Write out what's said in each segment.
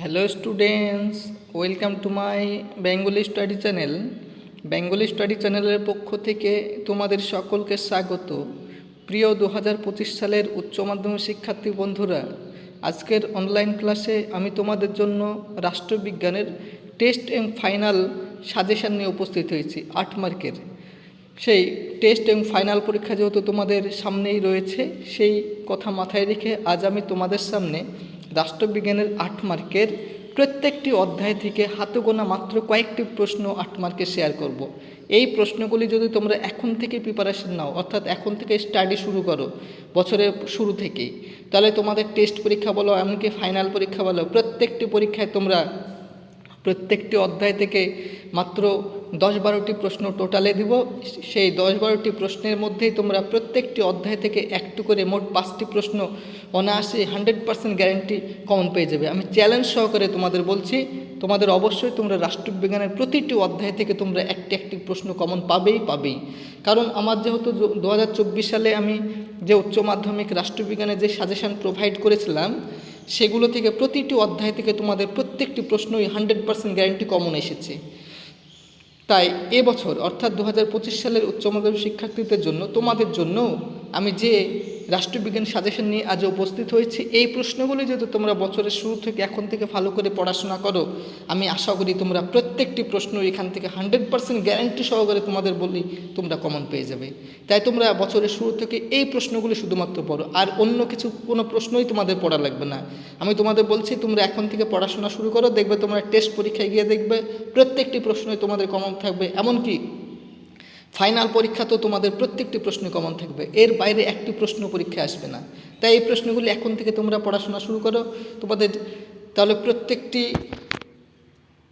Hello students welcome to my Bengali study channel Bengali study চ্যানেলের পক্ষ থেকে তোমাদের সকলকে স্বাগত। প্রিয় দু হাজার পঁচিশ সালের উচ্চ মাধ্যমিক শিক্ষার্থী বন্ধুরা, আজকের অনলাইন ক্লাসে আমি তোমাদের জন্য রাষ্ট্রবিজ্ঞানের টেস্ট এবং ফাইনাল সাজেশান নিয়ে উপস্থিত হয়েছি, আট মার্কের সেই টেস্ট এবং ফাইনাল পরীক্ষা যেহেতু তোমাদের সামনেই রয়েছে, সেই কথা মাথায় রেখে আজ আমি তোমাদের সামনে রাষ্ট্রবিজ্ঞানের আট মার্কের প্রত্যেকটি অধ্যায় থেকে হাতে গোনা মাত্র কয়েকটি প্রশ্ন আট মার্কে শেয়ার করব। এই প্রশ্নগুলি যদি তোমরা এখন থেকে প্রিপারেশন নাও, অর্থাৎ এখন থেকে স্টাডি শুরু করো বছরের শুরু থেকেই, তাহলে তোমাদের টেস্ট পরীক্ষা বলো, এমনকি ফাইনাল পরীক্ষা বলো, প্রত্যেকটি পরীক্ষায় তোমরা প্রত্যেকটি অধ্যায় থেকে মাত্র দশ বারোটি প্রশ্ন টোটালে দিব। সেই দশ বারোটি প্রশ্নের মধ্যেই তোমরা প্রত্যেকটি অধ্যায় থেকে একটু করে মোট পাঁচটি প্রশ্ন অনায়াসে হান্ড্রেড পার্সেন্ট গ্যারান্টি কমন পেয়ে যাবে। আমি চ্যালেঞ্জ সহকারে তোমাদের বলছি, তোমাদের অবশ্যই তোমরা রাষ্ট্রবিজ্ঞানের প্রতিটি অধ্যায় থেকে তোমরা একটি একটি প্রশ্ন কমন পাবেই পাবেই। কারণ আমার যেহেতু দু হাজার চব্বিশ সালে আমি যে উচ্চ মাধ্যমিক রাষ্ট্রবিজ্ঞানের যে সাজেশন প্রোভাইড করেছিলাম, সেগুলো থেকে প্রতিটি অধ্যায় থেকে তোমাদের প্রত্যেকটি প্রশ্নই হান্ড্রেড পার্সেন্ট গ্যারান্টি কমন এসেছে। তাই এবছর অর্থাৎ দু হাজার পঁচিশ সালের উচ্চ মাধ্যমিক শিক্ষার্থীদের জন্য, তোমাদের জন্য আমি যে রাষ্ট্রবিজ্ঞান সাজেশন নিয়ে আজ উপস্থিত হয়েছি। এই প্রশ্নগুলি যদি তোমরা বছরের শুরু থেকে এখন থেকে ভালো করে পড়াশোনা করো, আমি আশা করি তোমরা প্রত্যেকটি প্রশ্ন এখান থেকে হান্ড্রেড পার্সেন্ট গ্যারান্টি সহকারে তোমাদের বলি তোমরা কমন পেয়ে যাবে। তাই তোমরা বছরের শুরু থেকে এই প্রশ্নগুলি শুধুমাত্র পড়ো, আর অন্য কিছু কোনো প্রশ্নই তোমাদের পড়া লাগবে না। আমি তোমাদের বলছি, তোমরা এখন থেকে পড়াশোনা শুরু করো, দেখবে তোমরা টেস্ট পরীক্ষায় গিয়ে দেখবে প্রত্যেকটি প্রশ্নই তোমাদের কমন থাকবে, এমনকি ফাইনাল পরীক্ষা তো তোমাদের প্রত্যেকটি প্রশ্ন কমন থাকবে। এর বাইরে একটি প্রশ্ন পরীক্ষা আসবে না। তাই এই প্রশ্নগুলি এখন থেকে তোমরা পড়াশোনা শুরু করো। তোমাদের তাহলে প্রত্যেকটি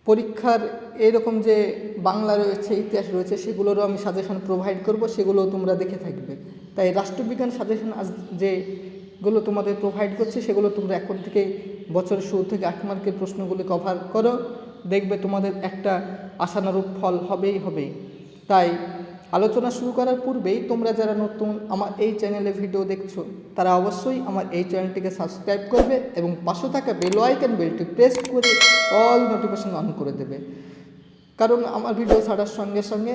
পরীক্ষার এরকম যে বাংলা রয়েছে, ইতিহাস রয়েছে, সেগুলোরও আমি সাজেশন প্রোভাইড করব। সেগুলোও তোমরা দেখে থাকবে। তাই রাষ্ট্রবিজ্ঞান সাজেশন আজ যেগুলো তোমাদের প্রোভাইড করছে, সেগুলো তোমরা এখন থেকে বছরের শুরু থেকে আট মার্কের প্রশ্নগুলি কভার করো। দেখবে তোমাদের একটা আশানুরূপ ফল হবেই হবে তাই আলোচনা শুরু করার পূর্বেই তোমরা যারা নতুন আমার এই চ্যানেলে ভিডিও দেখছ, তারা অবশ্যই আমার এই চ্যানেলটিকে সাবস্ক্রাইব করবে এবং পাশে থাকা বেল আইকন বেলটি প্রেস করে অল নোটিফিকেশন অন করে দেবে। কারণ আমার ভিডিও ছাড়ার সঙ্গে সঙ্গে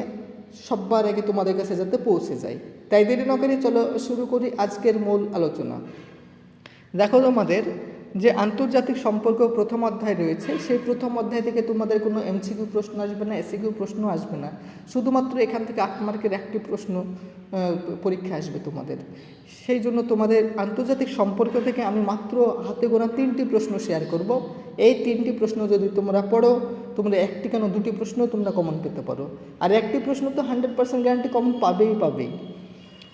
সবার আগে তোমাদের কাছে যাতে পৌঁছে যায়। তাই দেরি না চলো শুরু করি আজকের মূল আলোচনা। দেখো তোমাদের যে আন্তর্জাতিক সম্পর্ক প্রথম অধ্যায় রয়েছে, সেই প্রথম অধ্যায় থেকে তোমাদের কোনো এমসিকিউ প্রশ্ন আসবে না, এসিকিউ প্রশ্ন আসবে না। শুধুমাত্র এখান থেকে আট মার্কের একটি প্রশ্ন পরীক্ষা আসবে তোমাদের। সেই জন্য তোমাদের আন্তর্জাতিক সম্পর্ক থেকে আমি মাত্র হাতে গোনা তিনটি প্রশ্ন শেয়ার করব। এই তিনটি প্রশ্ন যদি তোমরা পড়ো, তোমরা একটি কেন দুটি প্রশ্ন তোমরা কমন পেতে পারো। আর একটি প্রশ্ন তো হান্ড্রেড পার্সেন্ট গ্যারান্টি কমন পাবেই পাবেই।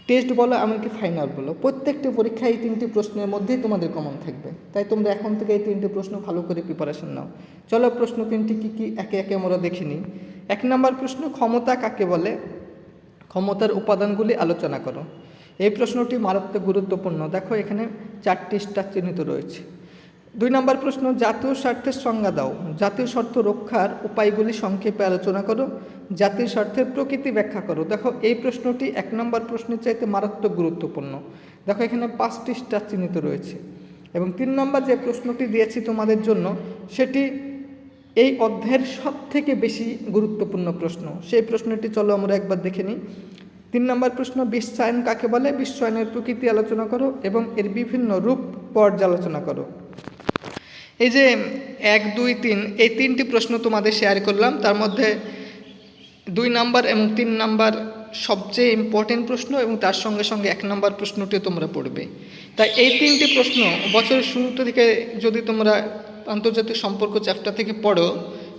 টেস্ট বলো, এমনকি ফাইনাল বলো, প্রত্যেকটি পরীক্ষায় এই তিনটি প্রশ্নের মধ্যেই তোমাদের কমন থাকবে। তাই তোমরা এখন থেকে এই তিনটি প্রশ্ন ভালো করে প্রিপারেশন নাও। চলো প্রশ্ন তিনটি কী কী একে একে আমরা দেখিনি এক নম্বর প্রশ্ন, ক্ষমতা কাকে বলে? ক্ষমতার উপাদানগুলি আলোচনা করো। এই প্রশ্নটি মারাত্মক গুরুত্বপূর্ণ। দেখো এখানে চারটি স্টার চিহ্নিত রয়েছে। দুই নম্বর প্রশ্ন, জাতীয় স্বার্থের সংজ্ঞা দাও। জাতীয় স্বার্থ রক্ষার উপায়গুলি সংক্ষেপে আলোচনা করো। জাতীয় স্বার্থের প্রকৃতি ব্যাখ্যা করো। দেখো, এই প্রশ্নটি এক নম্বর প্রশ্নের চাইতে মারাত্মক গুরুত্বপূর্ণ। দেখো, এখানে পাঁচটি স্টার চিহ্নিত রয়েছে। এবং তিন নম্বর যে প্রশ্নটি দিয়েছি তোমাদের জন্য, সেটি এই অধ্যায়ের সব থেকে বেশি গুরুত্বপূর্ণ প্রশ্ন। সেই প্রশ্নটি চলো আমরা একবার দেখে নিই। তিন নম্বর প্রশ্ন বিশ্বায়ন কাকে বলে? বিশ্বায়নের প্রকৃতি আলোচনা করো এবং এর বিভিন্ন রূপ পর্যালোচনা করো। এই যে এক, দুই, তিন, এই তিনটি প্রশ্ন তোমাদের শেয়ার করলাম। তার মধ্যে দুই নাম্বার এবং তিন নাম্বার সবচেয়ে ইম্পর্টেন্ট প্রশ্ন এবং তার সঙ্গে সঙ্গে এক নাম্বার প্রশ্নটি তোমরা পড়বে। তাই এই তিনটি প্রশ্ন বছরের শুরু থেকে যদি তোমরা আন্তর্জাতিক সম্পর্ক চ্যাপ্টার থেকে পড়ো,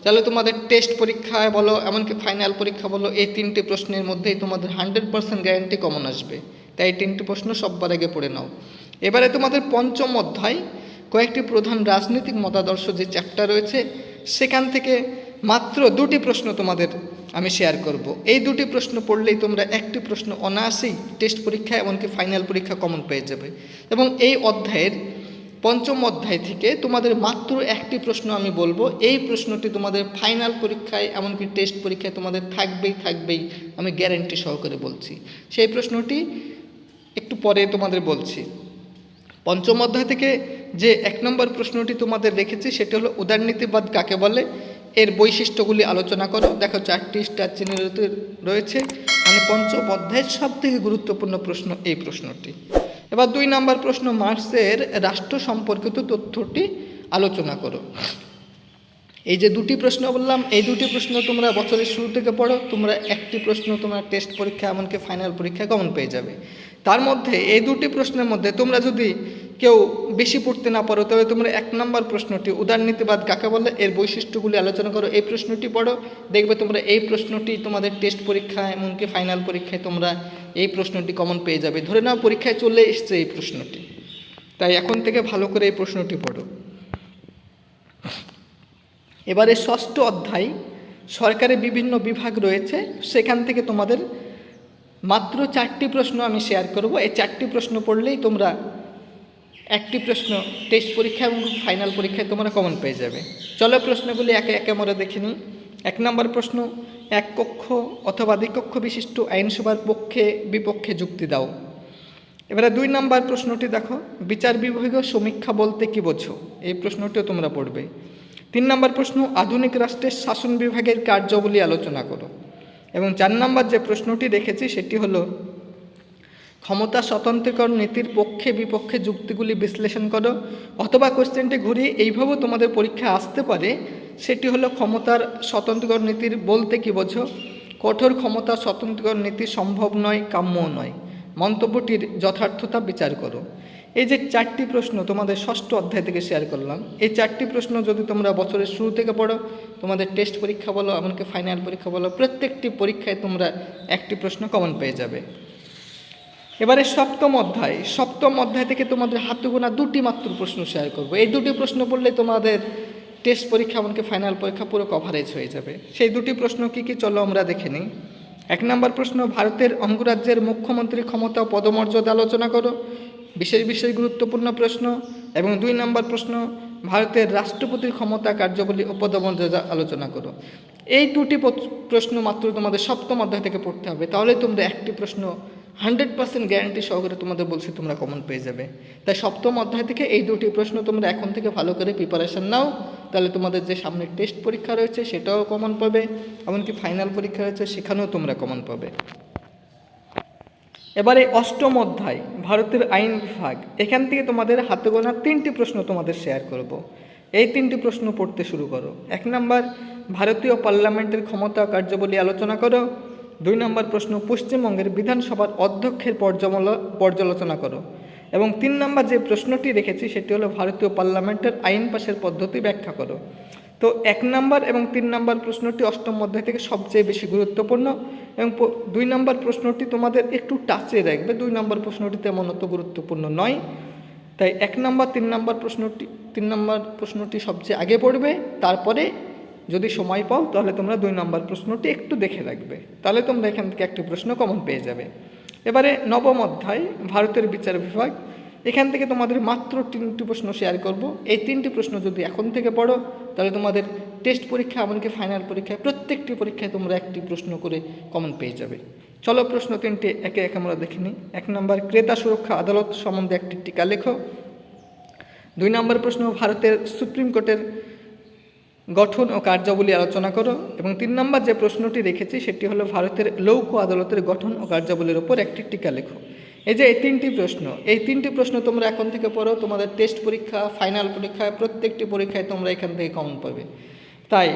তাহলে তোমাদের টেস্ট পরীক্ষায় বলো, এমনকি ফাইনাল পরীক্ষা বলো, এই তিনটি প্রশ্নের মধ্যেই তোমাদের হান্ড্রেড পার্সেন্ট গ্যারান্টি কমন আসবে। তাই এই তিনটি প্রশ্ন সববার আগে পড়ে নাও। এবারে তোমাদের পঞ্চম অধ্যায় কয়েকটি প্রধান রাজনৈতিক মতাদর্শ যে চ্যাপ্টার রয়েছে, সেখান থেকে মাত্র দুটি প্রশ্ন তোমাদের আমি শেয়ার করব। এই দুটি প্রশ্ন পড়লেই তোমরা একটি প্রশ্ন অনায়াসেই টেস্ট পরীক্ষা এমনকি ফাইনাল পরীক্ষা কমন পেয়ে যাবে। এবং এই অধ্যায়ের পঞ্চম অধ্যায় থেকে তোমাদের মাত্র একটি প্রশ্ন আমি বলব, এই প্রশ্নটি তোমাদের ফাইনাল পরীক্ষায় এমনকি টেস্ট পরীক্ষায় তোমাদের থাকবেই থাকবেই আমি গ্যারেন্টি সহকারে বলছি। সেই প্রশ্নটি একটু পরে তোমাদের বলছি। পঞ্চম অধ্যায় থেকে যে এক নম্বর প্রশ্নটি তোমাদের রেখেছি, সেটি হলো উদারনীতিবাদ কাকে বলে? এর বৈশিষ্ট্যগুলি আলোচনা করো। দেখো, চারটি স্টার চিহ্ন রয়েছে মানে পঞ্চম অধ্যায়ের সব থেকে গুরুত্বপূর্ণ প্রশ্ন এই প্রশ্নটি। এবার দুই নম্বর প্রশ্ন মার্সের রাষ্ট্র সম্পর্কিত তথ্যটি আলোচনা করো। এই যে দুটি প্রশ্ন বললাম, এই দুটি প্রশ্ন তোমরা বছরের শুরু থেকে পড়ো, তোমরা একটি প্রশ্ন তোমরা টেস্ট পরীক্ষা, এমনকি ফাইনাল পরীক্ষা কমন পেয়ে যাবে। তার মধ্যে এই দুটি প্রশ্নের মধ্যে তোমরা যদি কেউ বেশি পড়তে না পারো, তবে তোমরা এক নম্বর প্রশ্নটি উদারনীতিবাদ কাকে বলে, এর বৈশিষ্ট্যগুলি আলোচনা করো, এই প্রশ্নটি পড়ো, দেখবে তোমরা এই প্রশ্নটি তোমাদের টেস্ট পরীক্ষা এমনকি ফাইনাল পরীক্ষায় তোমরা এই প্রশ্নটি কমন পেয়ে যাবে। ধরে নাও পরীক্ষায় চলে এসছে এই প্রশ্নটি। তাই এখন থেকে ভালো করে এই প্রশ্নটি পড়ো। এবারে ষষ্ঠ অধ্যায় সরকারের বিভিন্ন বিভাগ রয়েছে, সেখান থেকে তোমাদের মাত্র চারটি প্রশ্ন আমি শেয়ার করব। এই চারটি প্রশ্ন পড়লেই তোমরা একটি প্রশ্ন টেস্ট পরীক্ষা এবং ফাইনাল পরীক্ষায় তোমরা কমন পেয়ে যাবে। চলো প্রশ্নগুলি একে একে আমরা দেখে নিই। এক নম্বর প্রশ্ন, এক কক্ষ অথবা দ্বিকক্ষ বিশিষ্ট আইনসভার পক্ষে বিপক্ষে যুক্তি দাও। এবারে দুই নম্বর প্রশ্নটি দেখো, বিচার বিভাগীয় সমীক্ষা বলতে কি বোঝো? এই প্রশ্নটিও তোমরা পড়বে। তিন নম্বর প্রশ্ন, আধুনিক রাষ্ট্রের শাসন বিভাগের কার্যাবলী আলোচনা করো। এবং চার নম্বর যে প্রশ্নটি রেখেছি সেটি হলো, ক্ষমতা স্বতন্ত্রীকরণ নীতির পক্ষে বিপক্ষে যুক্তিগুলি বিশ্লেষণ করো, অথবা কোশ্চেনটি ঘুরিয়ে এইভাবেও তোমাদের পরীক্ষা আসতে পারে, সেটি হলো ক্ষমতার স্বতন্ত্রীকরণ নীতির বলতে কি বোঝো? কঠোর ক্ষমতা স্বতন্ত্রীকরণ নীতি সম্ভব নয় কাম্য নয়। মন্তব্যটির যথার্থতা বিচার করো। এই যে চারটি প্রশ্ন তোমাদের ষষ্ঠ অধ্যায় থেকে শেয়ার করলাম, এই চারটি প্রশ্ন যদি তোমরা বছরের শুরু থেকে পড়ো, তোমাদের টেস্ট পরীক্ষা বলো, এমনকি ফাইনাল পরীক্ষা বলো, প্রত্যেকটি পরীক্ষায় তোমরা একটি প্রশ্ন কমন পেয়ে যাবে। এবারে সপ্তম অধ্যায় সপ্তম অধ্যায় থেকে তোমাদের হাতে গোনা দুটি মাত্র প্রশ্ন শেয়ার করব। এই দুটি প্রশ্ন পড়লে তোমাদের টেস্ট পরীক্ষা, এমনকি ফাইনাল পরীক্ষা পুরো কভারেজ হয়ে যাবে। সেই দুটি প্রশ্ন কি কি চলো আমরা দেখে নিই। এক নম্বর প্রশ্ন, ভারতের অঙ্গরাজ্যের মুখ্যমন্ত্রী ক্ষমতা পদমর্যাদা আলোচনা করো। বিশেষ বিশেষ গুরুত্বপূর্ণ প্রশ্ন এবং দুই নম্বর প্রশ্ন, ভারতের রাষ্ট্রপতির ক্ষমতা কার্যাবলী পদমর্যাদা আলোচনা করো। এই দুটি প্রশ্ন মাত্র তোমাদের সপ্তম অধ্যায় থেকে পড়তে হবে। তাহলে তোমরা একটি প্রশ্ন হান্ড্রেড পার্সেন্ট গ্যারান্টি সহকারে তোমাদের বলছি তোমরা কমন পেয়ে যাবে। তাই সপ্তম অধ্যায় থেকে এই দুটি প্রশ্ন তোমরা এখন থেকে ভালো করে প্রিপারেশন নাও। তাহলে তোমাদের যে সামনে টেস্ট পরীক্ষা রয়েছে সেটাও কমন পাবে, এমনকি ফাইনাল পরীক্ষা রয়েছে সেখানেও তোমরা কমন পাবে। এবারে অষ্টম অধ্যায়। ভারতের আইন বিভাগ, এখান থেকে তোমাদের হাতে গোনা তিনটি প্রশ্ন তোমাদের শেয়ার করব। এই তিনটি প্রশ্ন পড়তে শুরু করো। এক নম্বর, ভারতীয় পার্লামেন্টের ক্ষমতা কার্যাবলী আলোচনা করো। দুই নম্বর প্রশ্ন, পশ্চিমবঙ্গের বিধানসভার অধ্যক্ষের পর্যালোচনা করো। এবং তিন নম্বর যে প্রশ্নটি রেখেছি, সেটি হলো ভারতীয় পার্লামেন্টের আইন পাশের পদ্ধতি ব্যাখ্যা করো। তো এক নম্বর এবং তিন নম্বর প্রশ্নটি অষ্টম অধ্যায় থেকে সবচেয়ে বেশি গুরুত্বপূর্ণ এবং দুই নম্বর প্রশ্নটি তোমাদের একটু টাচে রাখবে। দুই নম্বর প্রশ্নটি তেমন অত গুরুত্বপূর্ণ নয়। তাই এক নম্বর, তিন নম্বর প্রশ্নটি, তিন নম্বর প্রশ্নটি সবচেয়ে আগে পড়বে। তারপরে যদি সময় পাও, তাহলে তোমরা দুই নম্বর প্রশ্নটি একটু দেখে রাখবে। তাহলে তোমরা এখান থেকে একটি প্রশ্ন কমন পেয়ে যাবে। এবারে নবম অধ্যায়, ভারতের বিচার বিভাগ। এখান থেকে তোমাদের মাত্র তিনটি প্রশ্ন শেয়ার করব। এই তিনটি প্রশ্ন যদি এখন থেকে পড়ো, তাহলে তোমাদের টেস্ট পরীক্ষা এমনকি ফাইনাল পরীক্ষায় প্রত্যেকটি পরীক্ষায় তোমরা একটি প্রশ্ন করে কমন পেয়ে যাবে। চলো প্রশ্ন তিনটি একে একে আমরা দেখে নিই। এক নম্বর, ক্রেতা সুরক্ষা আদালত সম্বন্ধে একটি টিকা লেখো। দুই নম্বর প্রশ্ন, ভারতের সুপ্রিম কোর্টের গঠন ও কার্যাবলী আলোচনা করো। এবং তিন নম্বর যে প্রশ্নটি রেখেছি, সেটি হলো ভারতের লৌক আদালতের গঠন ও কার্যাবলীর ওপর একটি টিকা লেখো। এই যে এই তিনটি প্রশ্ন, এই তিনটি প্রশ্ন তোমরা এখন থেকে পড়ো, তোমাদের টেস্ট পরীক্ষা ফাইনাল পরীক্ষায় প্রত্যেকটি পরীক্ষায় তোমরা এখান থেকে কমন পাবে। তাই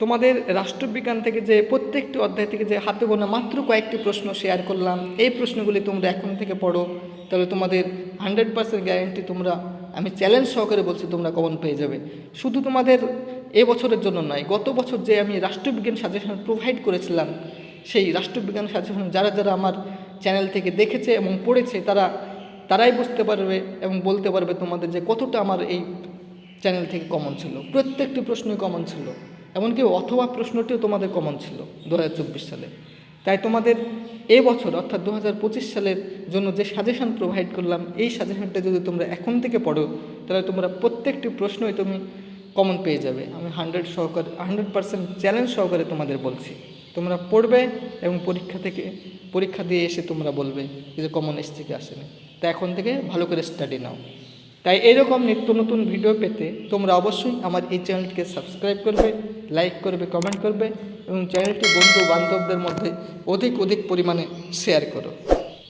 তোমাদের রাষ্ট্রবিজ্ঞান থেকে যে প্রত্যেকটি অধ্যায় থেকে যে হাতে গোনা মাত্র কয়েকটি প্রশ্ন শেয়ার করলাম, এই প্রশ্নগুলি তোমরা এখন থেকে পড়ো। তাহলে তোমাদের হান্ড্রেড পার্সেন্ট গ্যারেন্টি তোমরা, আমি চ্যালেঞ্জ সহকারে বলছি তোমরা কমন পেয়ে যাবে। শুধু তোমাদের এ বছরের জন্য নয়, গত বছর যে আমি রাষ্ট্রবিজ্ঞান সাজেশন প্রোভাইড করেছিলাম, সেই রাষ্ট্রবিজ্ঞান সাজেশন যারা যারা আমার চ্যানেল থেকে দেখেছে এবং পড়েছে, তারা, তারাই বুঝতে পারবে এবং বলতে পারবে তোমাদের যে কতটা আমার এই চ্যানেল থেকে কমন ছিল। প্রত্যেকটি প্রশ্নই কমন ছিল। এমনকি অথবা প্রশ্নটিও তোমাদের কমন ছিল দু হাজার চব্বিশ সালে। তাই তোমাদের এ বছর, অর্থাৎ দু হাজার পঁচিশ সালের জন্য যে সাজেশন প্রোভাইড করলাম, এই সাজেশনটা যদি তোমরা এখন থেকে পড়ো, তাহলে তোমরা প্রত্যেকটি প্রশ্নই তুমি কমন পেয়ে যাবে। আমি হান্ড্রেড সহকারে হান্ড্রেড পার্সেন্ট চ্যালেঞ্জ সহকারে তোমাদের বলছি। তোমরা পড়বে এবং পরীক্ষা থেকে, পরীক্ষা দিয়ে এসে তোমরা বলবে যে কমন এস থেকে আসেনি। তা এখন থেকে ভালো করে স্টাডি নাও। তাই এরকম নিত্য নতুন ভিডিও পেতে তোমরা অবশ্যই আমার এই চ্যানেলটিকে সাবস্ক্রাইব করবে লাইক করবে কমেন্ট করবে এবং চ্যানেলটি বন্ধু বান্ধবদের মধ্যে অধিক অধিক পরিমাণে শেয়ার করো।